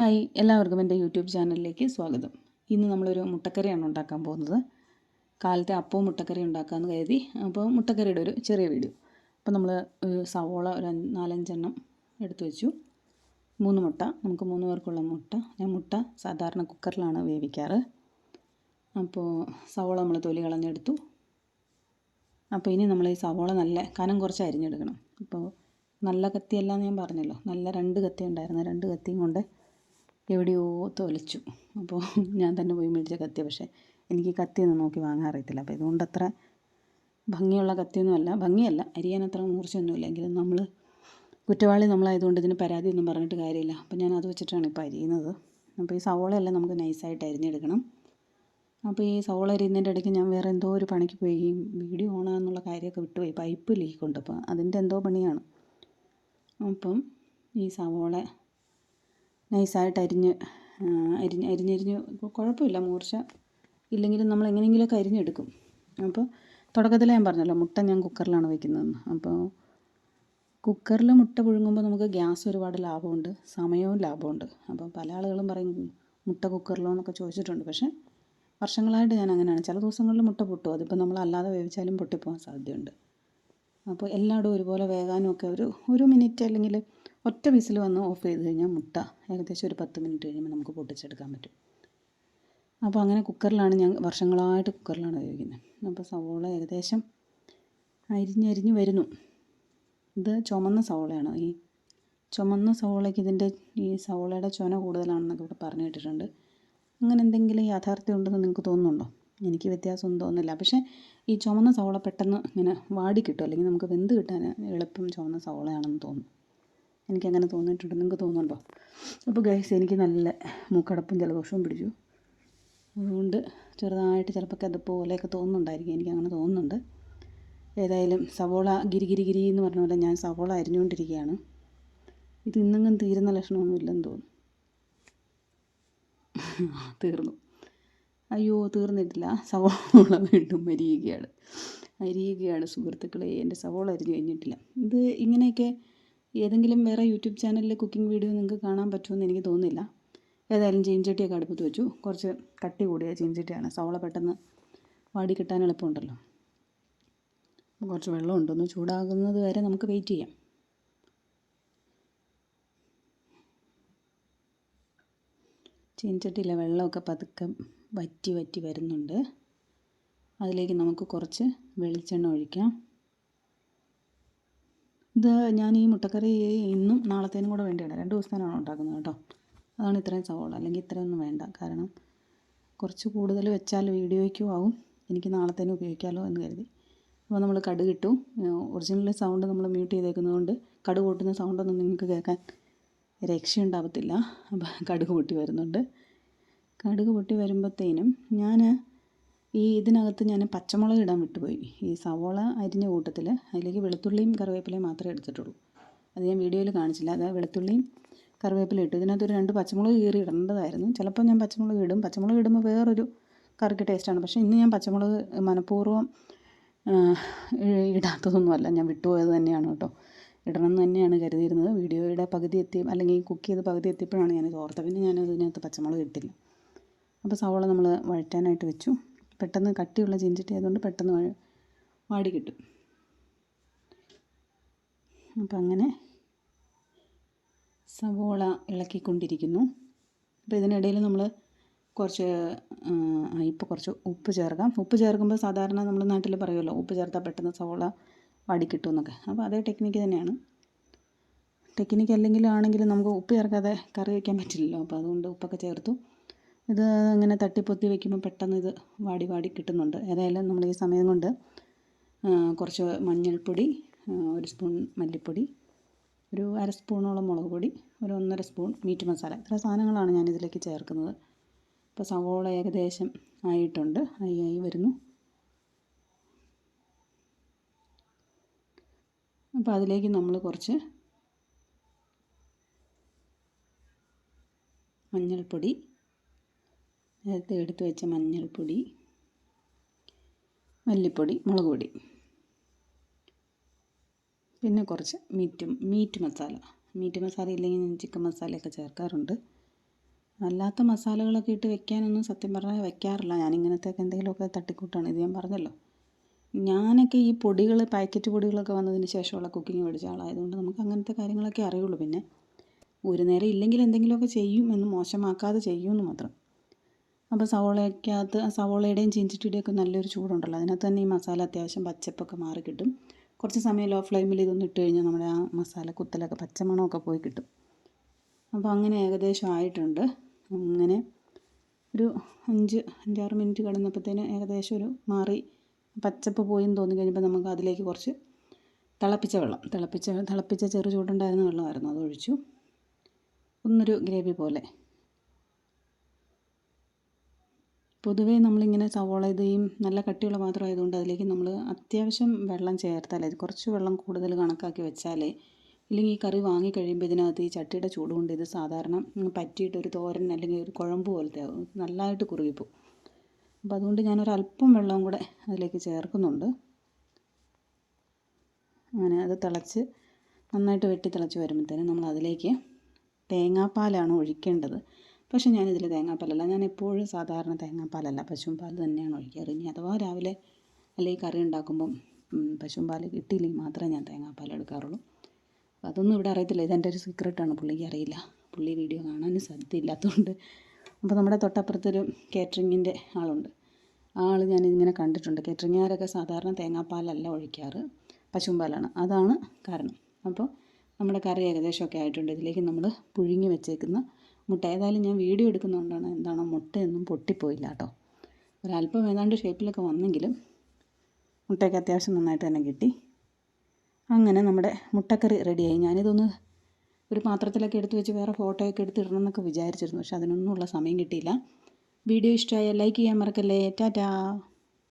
Hi എല്ലാവർക്കും എന്റെ YouTube ചാനലിലേക്ക് സ്വാഗതം. ഇന്ന് നമ്മളൊരു മുട്ടക്കറിയാണ് ഉണ്ടാക്കാൻ പോകുന്നത്. കാലത്തെ അപ്പവും മുട്ടക്കറി ഉണ്ടാക്കാമെന്ന് കരുതി. അപ്പോൾ മുട്ടക്കറിയുടെ ഒരു ചെറിയ വീഡിയോ. അപ്പോൾ നമ്മൾ സവോള ഒരു നാലഞ്ചെണ്ണം എടുത്തു വെച്ചു. മൂന്ന് മുട്ട. നമുക്ക് മൂന്ന് പേർക്കുള്ള മുട്ട. ഞാൻ മുട്ട സാധാരണ കുക്കറിലാണ് വേവിക്കാറ്. അപ്പോൾ സവോള നമ്മൾ തൊലി കളഞ്ഞെടുത്തു. അപ്പോൾ ഇനി നമ്മൾ ഈ സവോള നല്ല കനം കുറച്ച് അരിഞ്ഞെടുക്കണം. അപ്പോൾ നല്ല കത്തിയല്ല എന്ന് ഞാൻ പറഞ്ഞല്ലോ. നല്ല രണ്ട് കത്തി ഉണ്ടായിരുന്നു. രണ്ട് കത്തിയും കൊണ്ട് എവിടെയോ തൊലച്ചു. അപ്പോൾ ഞാൻ തന്നെ പോയി മേടിച്ച കത്തി. പക്ഷേ എനിക്ക് കത്തിയൊന്നും നോക്കി വാങ്ങാൻ അറിയത്തില്ല. അപ്പോൾ ഇതുകൊണ്ട് അത്ര ഭംഗിയുള്ള കത്തിയൊന്നുമല്ല ഭംഗിയല്ല. അരിയാൻ അത്ര മൂർച്ചയൊന്നുമില്ല എങ്കിലും നമ്മൾ കുറ്റവാളി നമ്മളായതുകൊണ്ട് ഇതിന് പരാതിയൊന്നും പറഞ്ഞിട്ട് കാര്യമില്ല. അപ്പോൾ ഞാൻ അത് വെച്ചിട്ടാണ് ഇപ്പോൾ അരിയുന്നത്. അപ്പോൾ ഈ സവോളയെല്ലാം നമുക്ക് നൈസായിട്ട് അരിഞ്ഞെടുക്കണം. അപ്പോൾ ഈ സവോള അരിയുന്നതിന്റെ ഇടയ്ക്ക് ഞാൻ വേറെ എന്തോ ഒരു പണിക്ക് പോയി വീഡിയോ ഓണാന്നുള്ള കാര്യമൊക്കെ വിട്ടുപോയി പൈപ്പ് ലീക്കുണ്ട്. അപ്പോൾ അതിന്റെ എന്തോ പണിയാണ്. അപ്പം ഈ സവോള നൈസായിട്ട് അരിഞ്ഞ് അരിഞ്ഞ് അരിഞ്ഞരിഞ്ഞ് കുഴപ്പമില്ല മൂർച്ച ഇല്ലെങ്കിലും നമ്മൾ എങ്ങനെയെങ്കിലുമൊക്കെ അരിഞ്ഞെടുക്കും. അപ്പോൾ തുടക്കത്തിൽ ഞാൻ പറഞ്ഞല്ലോ മുട്ട ഞാൻ കുക്കറിലാണ് വയ്ക്കുന്നതെന്ന് അപ്പോൾ കുക്കറിൽ മുട്ട പുഴുങ്ങുമ്പോൾ നമുക്ക് ഗ്യാസ് ഒരുപാട് ലാഭമുണ്ട് സമയവും ലാഭമുണ്ട്. അപ്പോൾ പല ആളുകളും പറയും മുട്ട കുക്കറിലോ എന്നൊക്കെ ചോദിച്ചിട്ടുണ്ട്. പക്ഷേ വർഷങ്ങളായിട്ട് ഞാൻ അങ്ങനെയാണ്. ചില ദിവസങ്ങളിൽ മുട്ട പൊട്ടും. അതിപ്പോൾ നമ്മൾ അല്ലാതെ വേവിച്ചാലും പൊട്ടിപ്പോകാൻ സാധ്യതയുണ്ട്. അപ്പോൾ എല്ലായിടും ഒരുപോലെ വേകാനും ഒക്കെ ഒരു ഒരു മിനിറ്റ് അല്ലെങ്കിൽ ഒറ്റ വിസിൽ വന്ന് ഓഫ് ചെയ്ത് കഴിഞ്ഞാൽ മുട്ട ഏകദേശം ഒരു പത്ത് മിനിറ്റ് കഴിയുമ്പോൾ നമുക്ക് പൊട്ടിച്ചെടുക്കാൻ പറ്റും. അപ്പോൾ അങ്ങനെ കുക്കറിലാണ് ഞാൻ വർഷങ്ങളായിട്ട് കുക്കറിലാണ് ഉപയോഗിക്കുന്നത്. അപ്പോൾ സവോള ഏകദേശം അരിഞ്ഞരിഞ്ഞ് വരുന്നു. ഇത് ചുമന്ന സവോളയാണ്. ഈ ചുമന്ന സവോളയ്ക്ക് ഇതിന്റെ ഈ സവോളയുടെ ചുന കൂടുതലാണെന്നൊക്കെ ഇവിടെ പറഞ്ഞു കേട്ടിട്ടുണ്ട്. അങ്ങനെ എന്തെങ്കിലും യാഥാർത്ഥ്യം ഉണ്ടെന്ന് നിങ്ങൾക്ക് തോന്നുന്നുണ്ടോ? എനിക്ക് വ്യത്യാസമൊന്നും തോന്നുന്നില്ല. പക്ഷേ ഈ ചുമന്ന സവോള പെട്ടെന്ന് ഇങ്ങനെ വാടി കിട്ടും. അല്ലെങ്കിൽ നമുക്ക് വെന്ത് കിട്ടാൻ എളുപ്പം ചുമന്ന സവോളയാണെന്ന് തോന്നും എനിക്കങ്ങനെ തോന്നിയിട്ടുണ്ട്. നിങ്ങൾക്ക് തോന്നുന്നുണ്ടോ? അപ്പോൾ ഗൈസ് എനിക്ക് നല്ല മൂക്കടപ്പും ജലദോഷവും പിടിച്ചു. അതുകൊണ്ട് ചെറുതായിട്ട് ചിലപ്പോൾ അതുപോലെയൊക്കെ തോന്നുന്നുണ്ടായിരിക്കും. എനിക്കങ്ങനെ തോന്നുന്നുണ്ട്. ഏതായാലും സവോള ഗിരിഗിരി ഗിരി ഗിരി എന്ന് പറഞ്ഞ പോലെ ഞാൻ സവോള അരിഞ്ഞുകൊണ്ടിരിക്കുകയാണ്. ഇത് ഇന്നെങ്കിലും തീരുന്ന ലക്ഷണമൊന്നും ഇല്ലെന്ന് തോന്നുന്നു. തീർന്നു. അയ്യോ തീർന്നിട്ടില്ല. സവോള വീണ്ടും അരിയുകയാണ്. അരിയുകയാണ്. സുഹൃത്തുക്കളെ എന്റെ സവോള അരിഞ്ഞു കഴിഞ്ഞിട്ടില്ല. ഇത് ഇങ്ങനെയൊക്കെ ഏതെങ്കിലും വേറെ യൂട്യൂബ് ചാനലിൽ കുക്കിംഗ് വീഡിയോ നിങ്ങൾക്ക് കാണാൻ പറ്റുമെന്ന് എനിക്ക് തോന്നുന്നില്ല. ഏതായാലും ചീൻചട്ടിയൊക്കെ അടുപ്പത്ത് വെച്ചു. കുറച്ച് കട്ടി കൂടിയ ചീൻചട്ടിയാണ്. സവള പെട്ടെന്ന് വാടി കിട്ടാൻ എളുപ്പമുണ്ടല്ലോ. കുറച്ച് വെള്ളമുണ്ട് ഒന്ന് ചൂടാകുന്നത് വരെ നമുക്ക് വെയിറ്റ് ചെയ്യാം. ചീൻചട്ടിയിലെ വെള്ളമൊക്കെ പതുക്കെ വറ്റി വറ്റി വരുന്നുണ്ട്. അതിലേക്ക് നമുക്ക് കുറച്ച് വെളിച്ചെണ്ണ ഒഴിക്കാം. ഇത് ഞാൻ ഈ മുട്ടക്കറി ഇന്നും നാളത്തേനും കൂടെ വേണ്ടിയാണ്. രണ്ട് ദിവസത്തേനാണ് ഉണ്ടാക്കുന്നത് കേട്ടോ. അതാണ് ഇത്രയും സവോള. അല്ലെങ്കിൽ ഇത്രയൊന്നും വേണ്ട. കാരണം കുറച്ച് കൂടുതൽ വെച്ചാൽ വീഡിയോയ്ക്കും ആവും. എനിക്ക് നാളത്തേനും ഉപയോഗിക്കാമല്ലോ എന്ന് കരുതി. അപ്പോൾ നമ്മൾ കടുക് ഇട്ടു. ഒറിജിനൽ സൗണ്ട് നമ്മൾ മ്യൂട്ട് ചെയ്തേക്കുന്നതുകൊണ്ട് കടുക് പൊട്ടുന്ന സൗണ്ടൊന്നും നിങ്ങൾക്ക് കേൾക്കാൻ രക്ഷയുണ്ടാവത്തില്ല അപ്പോൾ കടുക് പൊട്ടി വരുന്നുണ്ട്. കടുക് പൊട്ടി വരുമ്പോഴത്തേനും ഞാൻ ഈ ഇതിനകത്ത് ഞാൻ പച്ചമുളക് ഇടാൻ വിട്ടുപോയി. ഈ സവോള അരിഞ്ഞ കൂട്ടത്തിൽ അതിലേക്ക് വെളുത്തുള്ളിയും കറിവേപ്പിലയും മാത്രമേ എടുത്തിട്ടുള്ളൂ. അത് ഞാൻ വീഡിയോയിൽ കാണിച്ചില്ല. അത് വെളുത്തുള്ളിയും കറിവേപ്പില ഇട്ടു. ഇതിനകത്ത് ഒരു രണ്ട് പച്ചമുളക് കീറി ഇടേണ്ടതായിരുന്നു. ചിലപ്പോൾ ഞാൻ പച്ചമുളക് ഇടും. പച്ചമുളക് ഇടുമ്പോൾ വേറൊരു കറിക്ക് ടേസ്റ്റാണ് പക്ഷേ ഇന്ന് ഞാൻ പച്ചമുളക് മനഃപൂർവം ഇടാത്തതൊന്നുമല്ല. ഞാൻ വിട്ടുപോയത് തന്നെയാണ് കേട്ടോ. ഇടണം എന്ന് തന്നെയാണ് കരുതിയിരുന്നത്. വീഡിയോയുടെ പകുതി എത്തി അല്ലെങ്കിൽ കുക്ക് ചെയ്ത് പകുതി എത്തിയപ്പോഴാണ് ഞാനിത് ഓർത്തത്. പിന്നെ ഞാൻ അതിനകത്ത് പച്ചമുളക് ഇട്ടില്ല. അപ്പോൾ സവോള നമ്മൾ വഴറ്റാനായിട്ട് വെച്ചു. പെട്ടെന്ന് കട്ടിയുള്ള ചീഞ്ചട്ടി ആയതുകൊണ്ട് പെട്ടെന്ന് വാടി കിട്ടും അപ്പം അങ്ങനെ സവോള ഇളക്കിക്കൊണ്ടിരിക്കുന്നു. അപ്പോൾ ഇതിനിടയിൽ നമ്മൾ കുറച്ച് ഇപ്പോൾ കുറച്ച് ഉപ്പ് ചേർക്കാം. ഉപ്പ് ചേർക്കുമ്പോൾ സാധാരണ നമ്മൾ നാട്ടിൽ പറയുമല്ലോ ഉപ്പ് ചേർത്താൽ പെട്ടെന്ന് സവോള വാടി കിട്ടും എന്നൊക്കെ അപ്പോൾ അതേ ടെക്നിക്ക് തന്നെയാണ്. ടെക്നിക്ക് അല്ലെങ്കിലും ആണെങ്കിലും നമുക്ക് ഉപ്പ് ചേർക്കാതെ കറി വയ്ക്കാൻ പറ്റില്ലല്ലോ. അപ്പോൾ അതുകൊണ്ട് ഉപ്പൊക്കെ ചേർത്തു. ഇത് ഇങ്ങനെ തട്ടിപ്പൊത്തി വെക്കുമ്പോൾ പെട്ടെന്ന് ഇത് വാടി വാടി കിട്ടുന്നുണ്ട്. ഏതായാലും നമ്മൾ ഈ സമയം കൊണ്ട് കുറച്ച് മഞ്ഞൾപ്പൊടി ഒരു സ്പൂൺ മല്ലിപ്പൊടി ഒരു അര സ്പൂണോളം മുളക് പൊടി ഒരു ഒന്നര സ്പൂൺ മീറ്റ് മസാല. ഇത്ര സാധനങ്ങളാണ് ഞാൻ ഇതിലേക്ക് ചേർക്കുന്നത്. ഇപ്പോൾ സവോള ഏകദേശം ആയിട്ടുണ്ട്. ആയി ആയി വരുന്നു. അപ്പോൾ അതിലേക്ക് നമ്മൾ കുറച്ച് മഞ്ഞൾപ്പൊടി നേരത്തെ എടുത്തു വെച്ച മഞ്ഞൾപ്പൊടി മല്ലിപ്പൊടി മുളക് പൊടി പിന്നെ കുറച്ച് മീറ്റും മീറ്റ് മസാല. മീറ്റ് മസാല ഇല്ലെങ്കിൽ ഞാൻ ചിക്കൻ മസാലയൊക്കെ ചേർക്കാറുണ്ട്. അല്ലാത്ത മസാലകളൊക്കെ ഇട്ട് വെക്കാനൊന്നും സത്യം പറഞ്ഞാൽ വെക്കാറില്ല. ഞാൻ ഇങ്ങനത്തെയൊക്കെ എന്തെങ്കിലുമൊക്കെ തട്ടിക്കൂട്ടാണ്. ഇത് ഞാൻ പറഞ്ഞല്ലോ. ഞാനൊക്കെ ഈ പൊടികൾ പാക്കറ്റ് പൊടികളൊക്കെ വന്നതിന് ശേഷമുള്ള കുക്കിംഗ് പഠിച്ച ആളായതുകൊണ്ട് നമുക്ക് അങ്ങനത്തെ കാര്യങ്ങളൊക്കെ അറിയുള്ളൂ. പിന്നെ ഒരു നേരം ഇല്ലെങ്കിൽ എന്തെങ്കിലുമൊക്കെ ചെയ്യും എന്ന് മോശമാക്കാതെ ചെയ്യുമെന്ന് മാത്രം. അപ്പോൾ സവോളയ്ക്കകത്ത് സവോളയുടെയും ചീഞ്ചിട്ടിയുടെയും ഒക്കെ നല്ലൊരു ചൂടുണ്ടല്ലോ. അതിനകത്ത് തന്നെ ഈ മസാല അത്യാവശ്യം പച്ചപ്പൊക്കെ മാറി കിട്ടും. കുറച്ച് സമയം ലോ ഫ്ലെയിമിൽ ഇതൊന്നും ഇട്ട് കഴിഞ്ഞാൽ നമ്മുടെ ആ മസാല കുത്തലൊക്കെ പച്ചമണമൊക്കെ പോയി കിട്ടും. അപ്പോൾ അങ്ങനെ ഏകദേശം ആയിട്ടുണ്ട്. അങ്ങനെ ഒരു അഞ്ച് അഞ്ചാറ് മിനിറ്റ് കിടന്നപ്പോഴത്തേന് ഏകദേശം ഒരു മാറി പച്ചപ്പ് പോയി എന്ന് തോന്നി കഴിയുമ്പോൾ നമുക്ക് അതിലേക്ക് കുറച്ച് തിളപ്പിച്ച വെള്ളം തിളപ്പിച്ച തിളപ്പിച്ച ചെറു ചൂടുണ്ടായിരുന്ന വെള്ളമായിരുന്നു അത് ഒഴിച്ചു. ഒന്നൊരു ഗ്രേവി പോലെ. പൊതുവേ നമ്മളിങ്ങനെ സവോള ഇതേയും നല്ല കട്ടിയുള്ള പാത്രം ആയതുകൊണ്ട് അതിലേക്ക് നമ്മൾ അത്യാവശ്യം വെള്ളം ചേർത്താലേ കുറച്ച് വെള്ളം കൂടുതൽ കണക്കാക്കി വെച്ചാലേ ഇല്ലെങ്കിൽ ഈ കറി വാങ്ങി കഴിയുമ്പോൾ ഇതിനകത്ത് ഈ ചട്ടിയുടെ ചൂട് കൊണ്ട് ഇത് സാധാരണ പറ്റിയിട്ട് ഒരു തോരൻ അല്ലെങ്കിൽ ഒരു കുഴമ്പ് പോലത്തെ ആവും നല്ലതായിട്ട് കുറുകിപ്പോവും. അപ്പോൾ അതുകൊണ്ട് ഞാനൊരല്പം വെള്ളവും കൂടെ അതിലേക്ക് ചേർക്കുന്നുണ്ട്. അങ്ങനെ അത് തിളച്ച് നന്നായിട്ട് വെട്ടി തിളച്ച് വരുമ്പോഴത്തേനും നമ്മൾ അതിലേക്ക് തേങ്ങാപ്പാലാണ് ഒഴിക്കേണ്ടത്. പക്ഷേ ഞാനിതിൽ തേങ്ങാപ്പാലല്ല. ഞാൻ എപ്പോഴും സാധാരണ തേങ്ങാപ്പാലല്ല. പാൽ തന്നെയാണ് ഒഴിക്കാറ്. ഇനി അഥവാ രാവിലെ അല്ലെങ്കിൽ കറി ഉണ്ടാക്കുമ്പം പാൽ കിട്ടിയില്ലെങ്കിൽ മാത്രമേ ഞാൻ തേങ്ങാപ്പാൽ എടുക്കാറുള്ളൂ. അതൊന്നും ഇവിടെ അറിയത്തില്ല. ഇതെന്റെ ഒരു സീക്രട്ടാണ് പുള്ളിക്ക് അറിയില്ല. പുള്ളി വീഡിയോ കാണാനും സാധ്യതയില്ലാത്തതുകൊണ്ട്. അപ്പോൾ നമ്മുടെ തൊട്ടപ്പുറത്തൊരു കേറ്ററിങ്ങിന്റെ ആളുണ്ട്. ആ ആൾ ഞാനിങ്ങനെ കണ്ടിട്ടുണ്ട്. കേറ്ററിങ്ങുകാരൊക്കെ സാധാരണ തേങ്ങാപ്പാലല്ല ഒഴിക്കാറ്. പശുവും പാലാണ് അതാണ് കാരണം. അപ്പോൾ നമ്മുടെ കറി ഏകദേശമൊക്കെ ആയിട്ടുണ്ട്. ഇതിലേക്ക് നമ്മൾ പുഴുങ്ങി വെച്ചേക്കുന്ന മുട്ട ഏതായാലും ഞാൻ വീഡിയോ എടുക്കുന്നതുകൊണ്ടാണ് എന്താണ് മുട്ടയൊന്നും പൊട്ടിപ്പോയില്ല കേട്ടോ. ഒരല്പം ഏതാണ്ട് ഷേപ്പിലൊക്കെ വന്നെങ്കിലും മുട്ടയൊക്കെ അത്യാവശ്യം നന്നായിട്ട് തന്നെ കിട്ടി. അങ്ങനെ നമ്മുടെ മുട്ടക്കറി റെഡിയായി. ഞാനിതൊന്ന് ഒരു പാത്രത്തിലൊക്കെ എടുത്തു വെച്ച് വേറെ ഫോട്ടോയൊക്കെ എടുത്ത് ഇടണം എന്നൊക്കെ വിചാരിച്ചിരുന്നു. പക്ഷെ അതിനൊന്നും ഉള്ള സമയം കിട്ടിയില്ല. വീഡിയോ ഇഷ്ടമായാൽ ലൈക്ക് ചെയ്യാൻ മറക്കല്ലേ. ടാറ്റാ.